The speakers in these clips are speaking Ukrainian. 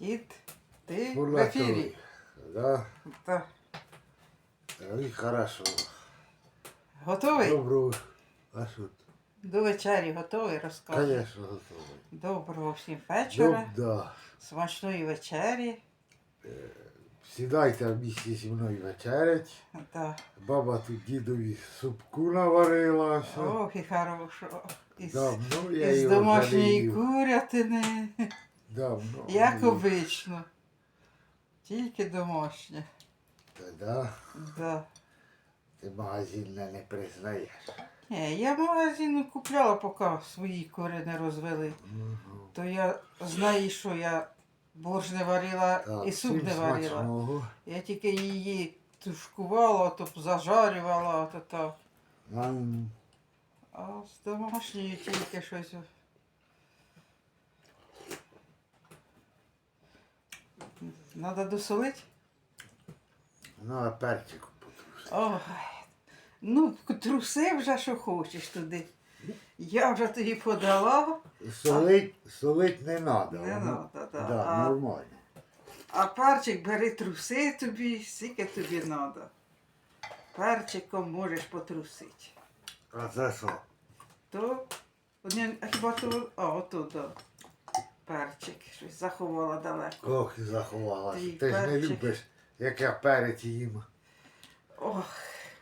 Дід, ти в ефірі. Да? Та, І хорошо. готовий? Доброго. А що? До вечері готовий, розкажу. Конечно, готовий. Доброго всім Доб, да. Смачної вечері. Сідайте в місті зі мною вечерять. Да. Баба тут дідові супку наварила. Все. Ох, і хорошо. Із, Давно я із його домашньої курятини. Давно. Як не обично. Тільки домашнє. Та да. Да. Ти магазинне не признаєш. Ні, я в магазину купляла, поки свої кури не розвели. Мгм. То я знаю, що я борщ не варила Так, і суп не варила. смачного. Я тільки її тушкувала, то зажарювала, то так. А з домашньої тільки щось. Надо досолити? Ну, а перчик потрусив. Ой. Ну, труси вже що хочеш туди. Я вже тобі подала, Солить, солить не треба. Не надо, да. Да, А- нормально. а перчик бери труси тобі, скільки тобі треба. Перчиком можеш потрусити. А це що? То, а хіба то, а, ото, да. Перчик, щось заховала далеко. Ох, і заховалася. Твій Ти ж не перчик. любиш, як я перець їм. Ох,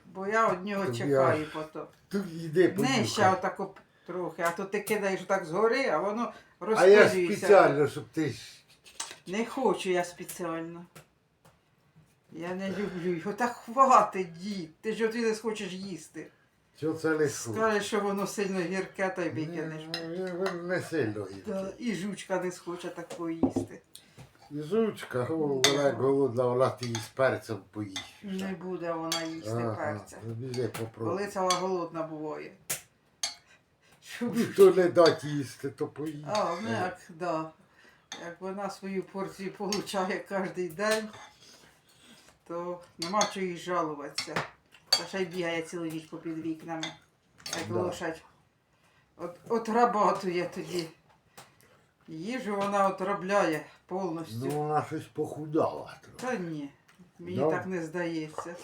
бо я од нього Тобі чекаю потім. Тут йди Не понюхай. ще отако трохи, а то ти кидаєш так згори, а воно А я розпилюється. спеціально, щоб ти ж Не хочу я спеціально. Я не люблю його. Так хватить, дід. Ти ж от не хочеш їсти. Що це не схоже. Скажеш, що воно сильно гірке, та й викинеш. Не, не сильно Да, гірке. і жучка не схоче такого їсти. І Жучка, о, вона як голодна, вона ти її з перцем поїсть. Не буде вона їсти Ага, перця. ну, попробуй. Коли ця голодна буває. Щоб... Ну, То не дать їсти, то поїсть. А, ну як, да. Як вона свою порцію получає кожен день, то нема чого їй жалуватися. Та ще й бігає цілу ніч попід вікнами, як Да. лошадь. От, отрабатує тоді. Їжу вона отробляє повністю. Ну, вона щось похудала. Та ні, мені Да? так не здається.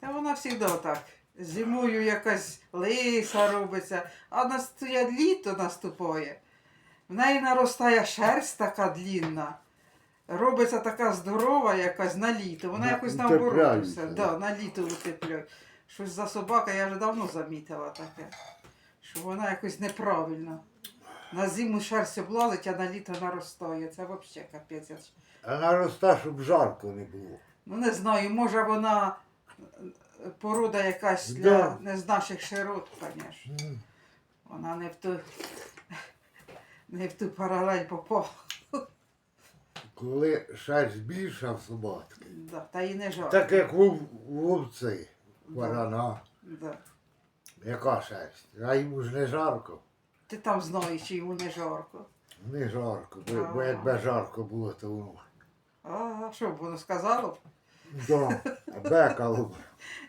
Та вона завжди так. Зимою якась лиса робиться, а настає літо наступає. В неї наростає шерсть така длінна. Робиться така здорова якась на літо. Вона На- якось наоборот утепляються, все. да. Да, на літо утеплює. Щось за собака, я вже давно замітила таке. Що вона якось неправильна. На зиму шерсть облазить, а на літо наростає. Це взагалі капець. Я ж- А нароста, щоб жарко не було. Ну не знаю, може вона е, порода якась для Да. не з наших широт, звісно. Вона не в ту, не в ту паралель попала. Коли шерсть більша в собаки, Да, та і не жарко. так як вов, вовці, варана, Да. яка шерсть? А йому ж не жарко. Ти там знаєш, чи йому не жарко. Не жарко, бо, бо якби жарко було, то воно. А що б воно сказало? б? Да, бекало б.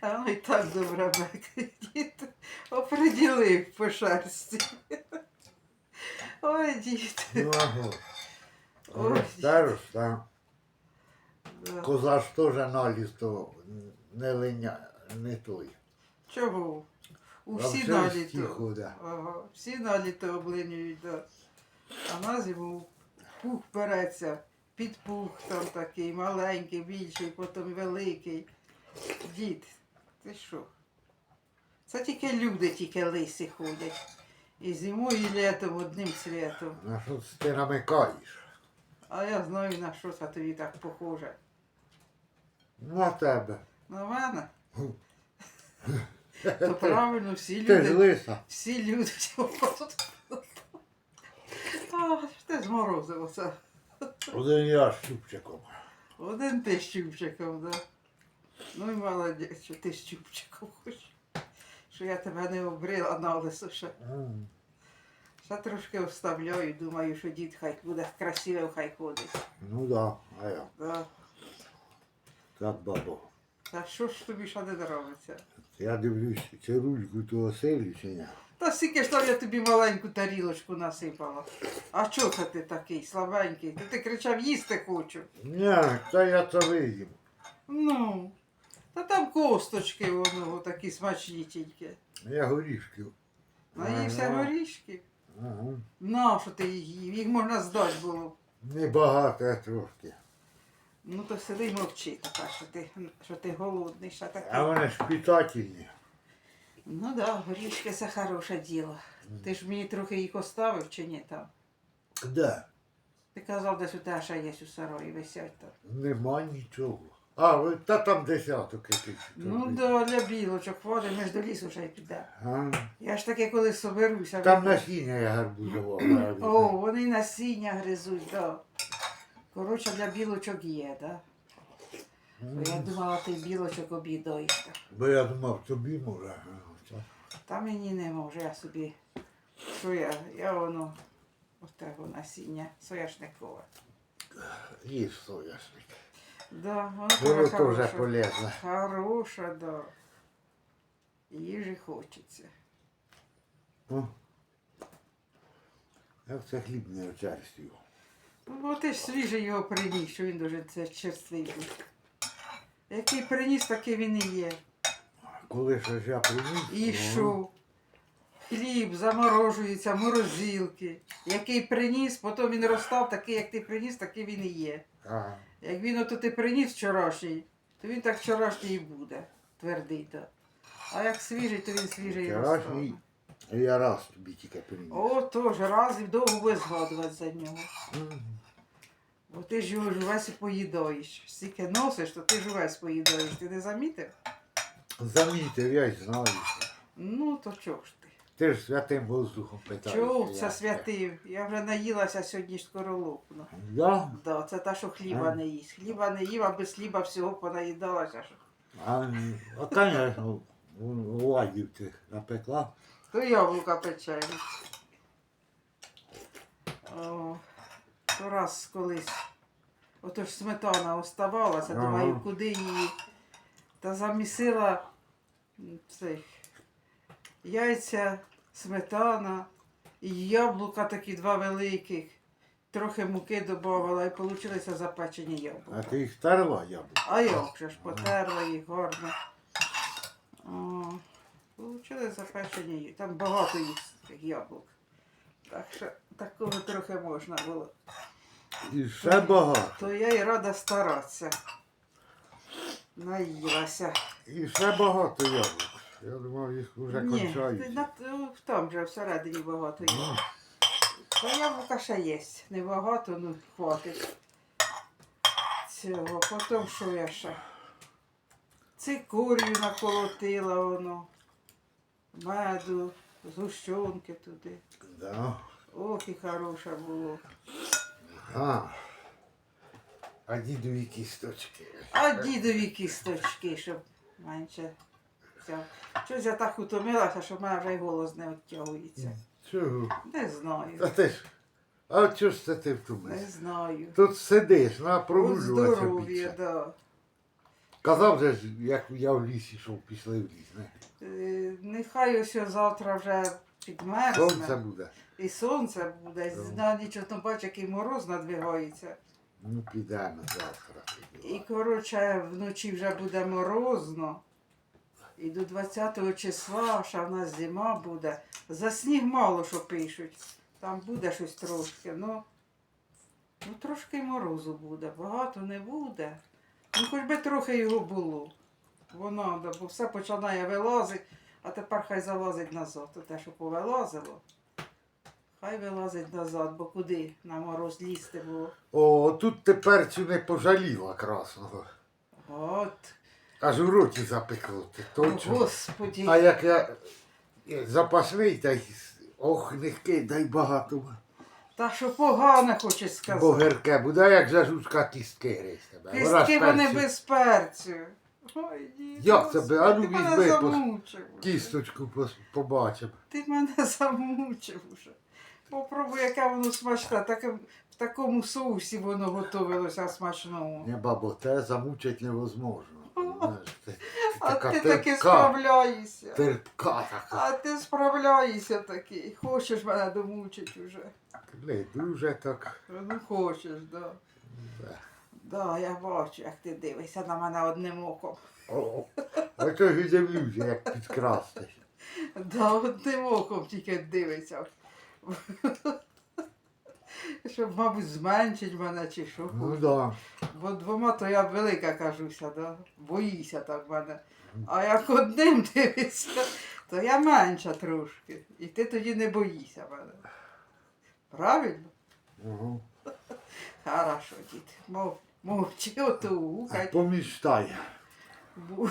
А ну і так добре бекає. Дід оприділив по шерсті. Ой, дід. Ну, ага. Ой. Росте. Да. Коза ж теж наліз, то не линя, не той. Чого? У всі все наліто. да. Ага, всі наліто облинюють, да. А на зиму пух береться, під пух там такий, маленький, більший, потім великий. Дід, ти що? Це тільки люди, тільки лисі ходять. І зимою, і літом одним світом. На що ти намикаєш? А я знаю, на що це тобі так похоже. На тебе. На мене? То правильно, всі Ти ж люди. лиса. Всі люди. А, ти зморозив оце. Один я з чубчиком. Один ти з чубчиком, да. Ну і молодець, що ти з чубчиком хочеш. Що я тебе не обрила на лисо ще. Ще трошки вставляю, думаю, що дід хай буде красивий, хай ходить. Ну да, а я. Да. Так, бабо. Та що ж тобі ще не подобається? Я дивлюсь, чи ручку того ні. Та скільки ж там я тобі маленьку тарілочку насипала. А чого це ти такий слабенький? Ти, ти кричав їсти хочу. Ні, та я то виїм. Ну. Та там косточки воно такі смачні тільки. Я горішків. Наївся горішки. Ага. На, що ти їх їв? Їх можна здати було. Небагато а трошки. Ну то сиди й мовчи така, що ти, що ти голодний, що такий. А вони ж питательні. Ну да, горішки це хороше діло. Ти ж мені трохи їх оставив чи ні там? Де? Ти казав, десь у тебе ще є у сарої висять там. Нема нічого. А, ви- та там десяток якийсь. Ну да, для білочок хватить, ми ж до лісу ще й підемо. А, Я ж таки колись соберуся. Там насіння я гарбузував. О, вони насіння гризуть, да. Коротше, для білочок є, да? Бо я думала, ти білочок обідаєш. Бо я думав, тобі може. а. Та мені не може, я собі. Що я? Я воно. Отего насіння сояшникове. Їж соняшник. Да, Воно теж теж хороше. полезно. Хороша, да. Їжі хочеться. О. Як це хліб не очерствів. Ну, бо ти ж свіжий його приніс, що він дуже це черствий був. Який приніс, такий він і є. Коли ж я приніс. І о, що? Хліб заморожується, морозилки. Який приніс, потім він розстав, такий, як ти приніс, такий він і є. А, Як він ото ти приніс вчорашній, то він так вчорашній і буде, твердий то. А як свіжий, то він свіжий і Вчорашній розстав. я раз тобі тільки приніс. О, теж раз і довго буде згадувати за нього. Бо ти ж його ж весь і поїдаєш. Стільки носиш, то ти ж весь поїдаєш. Ти не замітив? Замітив, я й знаю. Ну, то чого ж ти? Ти ж святим воздухом питаєш. Як це святив? Я вже наїлася сьогодні лопну. Я? Да, це та, що хліба А. не їсть. Хліба не їв, а без хліба всього понаїдалася. Що. А, а конечно, ти напекла. То яблука печені. О, то раз колись. Ото ж сметана оставалася, Ага. думаю, куди її. Та замісила м, цих яйця, сметана яблука такі два великих. Трохи муки додавала і вийшлися запечені яблука. А ти їх старила яблуко? А як же ж потерла їх гарно. О, Получили запечені. ї- Там багато їх цих яблук. Так що такого трохи можна було. І ще багато. То я і рада старатися. Наїлася. І ще багато яблук. Я думав, їх вже Ні, ти кончаються. на, там же всередині багато є. Ну, Та яблука ще є. Небагато, ну хватить. Цього. Потім що я ще? Цикорію наколотила воно. Меду, згущенки туди. да. Ох, і хороше було. А. А дідові кісточки. А дідові кісточки, щоб менше взяв. Щось я так утомилася, що в мене вже й голос не відтягується. Чого? Не Та знаю. ти ж. А чого ж це ти Не знаю. Тут сидиш, на От прогулюватися здоров'я, більше. да. Казав же, ж, як я в ліс йшов, пішли в ліс. Не? Е, Нехай ось завтра вже Сонце буде. І сонце буде. Ну. На ніч то бачиш, який мороз надвигається. Ну, підемо завтра. І коротше, вночі вже буде морозно. І до 20 числа, ще в нас зима буде. За сніг мало що пишуть. Там буде щось трошки. Ну, ну трошки морозу буде. Багато не буде. Ну, хоч би трохи його було. Воно, бо все починає вилазити, а тепер хай залазить назад. То те, що повилазило. Хай вилазить назад, бо куди на мороз лізти було. О, тут тепер цю не пожаліла красного. От. Аж у роті запекло. Ти точно. Господі. А як я е, запасний, та й ох, не кидай багато. Та що погане хочеш сказати. Бо гірке буде, як жажучка кістки гризь тебе. Вона ж Кістки вони перцю- без перцю. Ой, Як Господи, би? А ну ти мене візьми, пос- замучив. уже. Кісточку пос- побачимо. Ти мене замучив уже. Попробуй, яке воно смачне. Таке, в такому соусі воно готовилося смачному. Не бабо, те замучить невозможно. Ти- А ти таки справляєшся. Терпка така. А ти справляєшся такий. Хочеш мене домучить уже. Блін, дуже так. Ну хочеш, да. Да. Да, я бачу, як ти дивишся на мене одним оком. О, а то ж і дивлюся, як підкрасти. Да, одним оком тільки дивиться. Щоб, мабуть, зменшить мене чи що. Ну да. Бо двома то я велика кажуся, да? боїся так мене. А як одним дивишся, то я менша трошки. І ти тоді не боїшся мене. Правильно? Угу. Хорошо, дід. Мов, мовчи, ото гукай. Поміштай. Бу...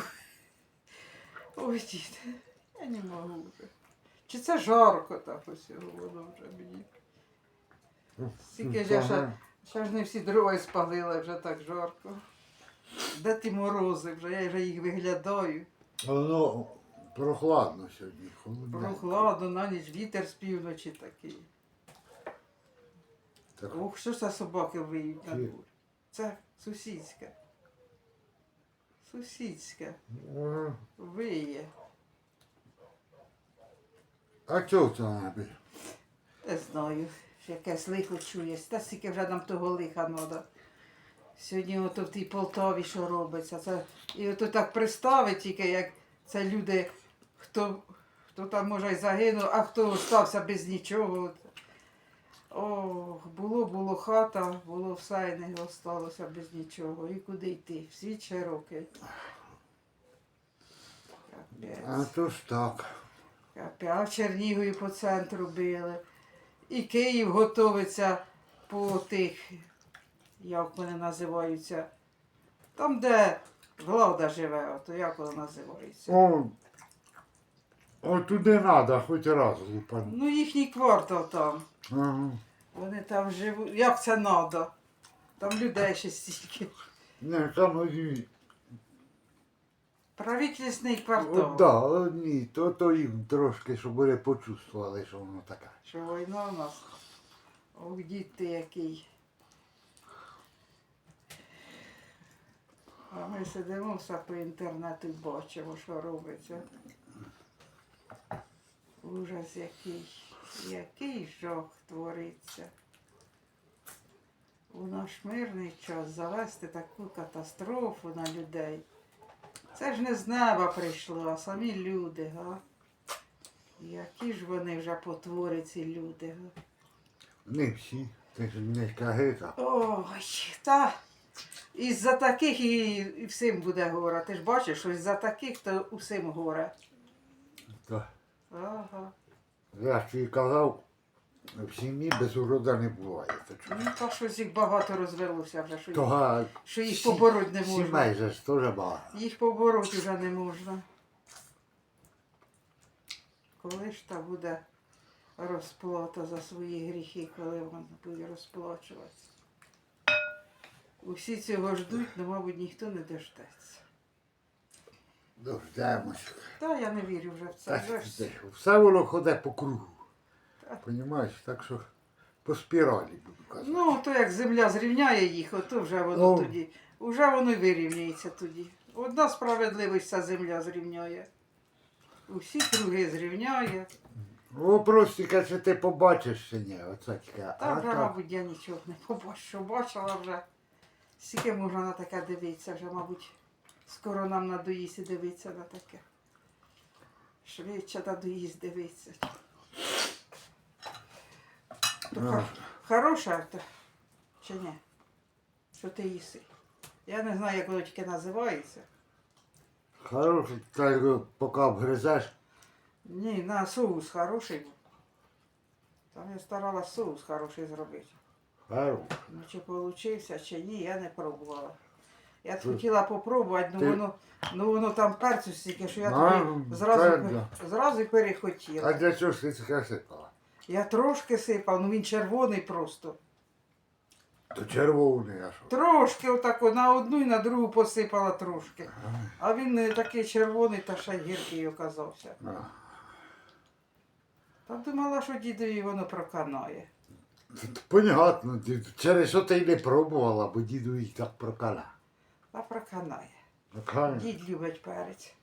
Ой, дід, я не можу вже. Чи це жарко так ось воно вже мені. Скільки ж я ще, ще ж не всі дрова спалила, вже так жарко. Де ті морози вже, я вже їх виглядаю. Воно прохладно сьогодні, холодно. Прохладно, на ніч вітер з півночі такий. Так, Ох, що ж це собаки виють на Чи- двор? Це сусідська. Сусідська. ну, Виє. А чого це небі? Не знаю, що якесь лихо чуєш. Та скільки вже нам того лиха треба. Сьогодні ото в тій Полтаві що робиться. Це, і ото так приставить тільки, як це люди, хто, хто там може й загинув, а хто стався без нічого. Ох, було, було хата, було все і не осталося без нічого. І куди йти? Світ широкий. А Капець. то ж так. Капець. А в Чернігові по центру били. І Київ готовиться по тих, як вони називаються. Там, де влада живе, то як воно називається? О, о туди треба, хоч раз лупан. Ну, їхній квартал там. Ага. Вони там живуть. Як це треба? Там людей ще стільки. Не, там одні. Правительственний квартал. да, одні, то, то їм трошки, щоб вони почувствували, що воно таке. Що війна у нас. Ох, дід ти який. А ми сидимо все по інтернету і бачимо, що робиться. Ужас який. Який жах твориться. У наш мирний час завести таку катастрофу на людей. Це ж не з неба прийшло, а самі люди, га? Які ж вони вже потвори, ці люди. га? Не всі, це ж не кагита. Ой, та із-за таких і, і всім буде горе. Ти ж бачиш, що із-за таких то усім горе. То, Ага. я ж тобі казав, в сім'ї без урода не буває. То, чого? Ну, та щось їх багато розвелося вже, що їх, Того що їх побороть не можна. Сімей же ж теж багато. Їх побороть вже не можна. Коли ж та буде розплата за свої гріхи, коли вона буде розплачуватися? Усі цього ждуть, але, мабуть, ніхто не дождеться. Дождемось. Та я не вірю вже в це. Так, Вже ж- все воно ходить по кругу. Понімаєш? Так що по спіралі буду казати. Ну, то як земля зрівняє їх, ото вже воно Ну. тоді. Уже воно й вирівняється тоді. Одна справедливість ця земля зрівняє. Усі круги зрівняє. Вопрос тільки, чи ти побачиш чи ні. Оце тільки. Та А вже, мабуть, я нічого не побачу. Бачила вже. Скільки можна на таке дивитися, вже, мабуть, скоро нам надоїсть і дивитися на таке. Швидше надоїсть дивитися. То Ну. хо- хороше то, чи ні? Що ти їси? Я не знаю, як воно тільки називається. Хороший, так його поки обгризеш. Ні, на соус хороший був. Там я старалась соус хороший зробити. Хороший. Ну, чи получився, чи ні, я не пробувала. Я Ти- хотіла попробувати, ну ти- воно, ну воно там перцю стільки, що я А, тобі зразу, це пер- зразу й А перехотіла. для чого ж ти таке сипала? Я трошки сипав, ну він червоний просто. То червоний, а що? Трошки отако, на одну і на другу посипала трошки. А він не такий червоний, та ще гіркий оказався. А. Та думала, що дідові воно проканає. Понятно, через що ти й не пробувала, бо діду їх так прокаля. Та проканає. Прокаля. Дід любить перець.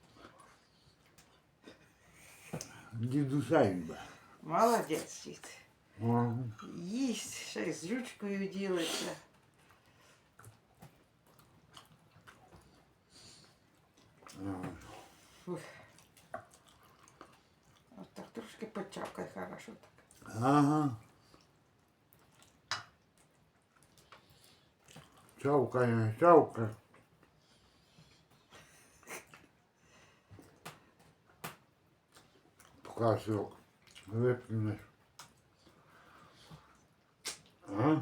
Дідусень би. Молодець, дід. Ага. Їсть, ще й з жучкою ділиться. Ага. Фух. От так трошки почавкай, хорошо так. Ага. Чавкає, чавка. Поки Виплюнеш. Ага.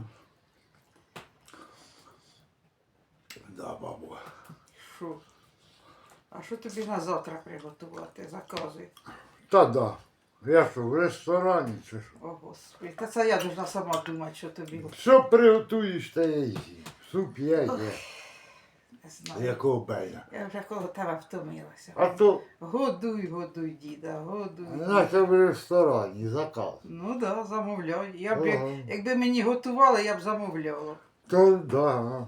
Да, бабу. Що? А що тобі на завтра приготувати? Заказуй. Та да. Я що, в ресторані чи що? О, Господи. Та це я должна сама думати, що тобі. Що приготуєш, та я їм. Суп я є. Знаю. Якого бея. Я вже коло тебе втомилася. А то Годуй, годуй, діда, годуй. наче в ресторані заказ. Ну так, да, замовляй. Я б, як- Ага. якби мені готували, я б замовляла. То да. Ага.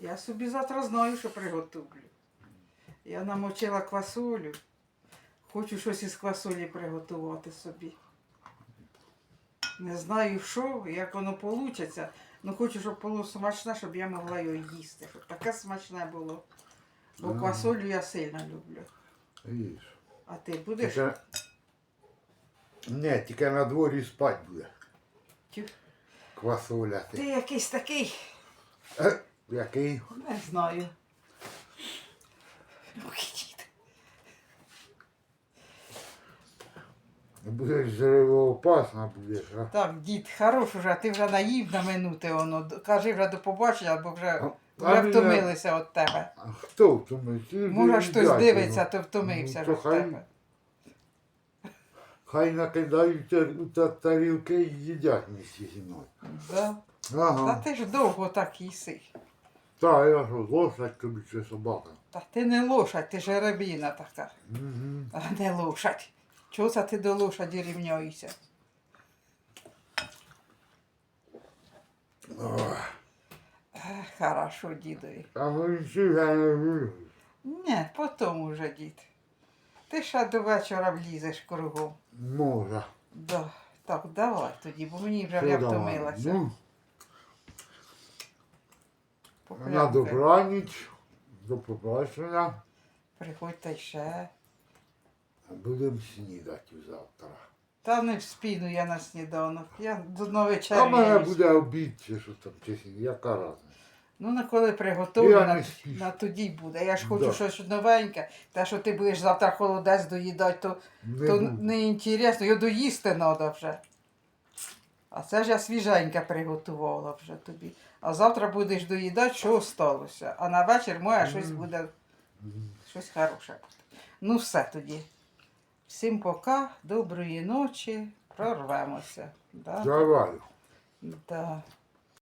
Я собі завтра знаю, що приготовлю. Я намочила квасолю. Хочу щось із квасолі приготувати собі. Не знаю що, як воно вийде. Ну хочу, щоб було смачне, щоб я могла його їсти. Щоб таке смачне було. Бо Ага. квасолю я сильно люблю. Їж. А ти будеш? Тільки... Не, тільки на дворі спать буде. Тю. Квасоля Ти ти. якийсь такий, Е, Який? не знаю. Ой, дід. Будеш жиревоопасна будеш, а? Так, дід, хорош уже, ти вже наїв на минути воно. Кажи вже до побачення, бо вже, вже а мене- втомилися від тебе. А хто втомився? Може, хтось дивиться, то втомився Ну, вже від хай- тебе. Хай накидають у та тарілки і їдять місці зі мною. Да. Та Ага. ти ж довго так їси. Та я що, лошадь тобі чи собака? Та ти не лошадь, ти жеребіна така, Угу. а не лошадь. Чого це ти до лошаді рівняєшся? Хорошо, дідові. А ми всі. Ні, потім уже, дід. Ти ще до вечора влізеш кругом. Може. Да. Так, давай тоді, бо мені вже я втомилася. Ну, на добраніч. До побачення. Приходьте ще. Будемо снідати завтра. Та не вспіну я на сніданок. Я до на А в мене буде обід чи що там, чи сні- яка разниця. Ну, на коли приготую, Я на, спішу. на тоді буде. Я ж хочу Да. щось новеньке. Те, що ти будеш завтра холодець доїдати, то, Не то буду. не інтересно, його доїсти треба вже. А це ж я свіженьке приготувала вже тобі. А завтра будеш доїдати, що осталося. А на вечір моє щось буде, щось хороше. буде. Ну все тоді. Всім пока, доброї ночі, прорвемося. Да? Давай. Да.